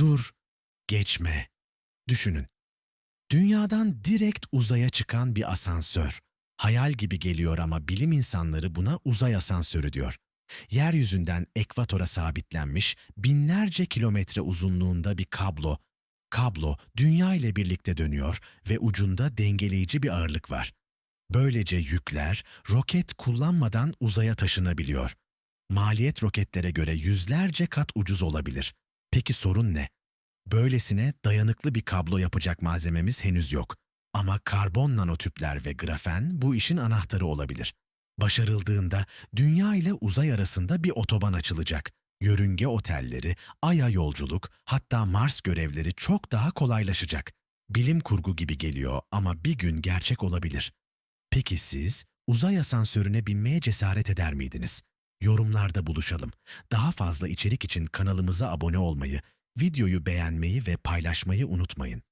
dur, geçme. Düşünün. Dünyadan direkt uzaya çıkan bir asansör. Hayal gibi geliyor ama bilim insanları buna uzay asansörü diyor. Yeryüzünden ekvatora sabitlenmiş binlerce kilometre uzunluğunda bir kablo. Kablo dünya ile birlikte dönüyor ve ucunda dengeleyici bir ağırlık var. Böylece yükler roket kullanmadan uzaya taşınabiliyor. Maliyet roketlere göre yüzlerce kat ucuz olabilir. Peki sorun ne? Böylesine dayanıklı bir kablo yapacak malzememiz henüz yok. Ama karbon nanotüpler ve grafen bu işin anahtarı olabilir. Başarıldığında dünya ile uzay arasında bir otoban açılacak. Yörünge otelleri, aya yolculuk, hatta Mars görevleri çok daha kolaylaşacak. Bilim kurgu gibi geliyor ama bir gün gerçek olabilir. Peki siz uzay asansörüne binmeye cesaret eder miydiniz? Yorumlarda buluşalım. Daha fazla içerik için kanalımıza abone olmayı, videoyu beğenmeyi ve paylaşmayı unutmayın.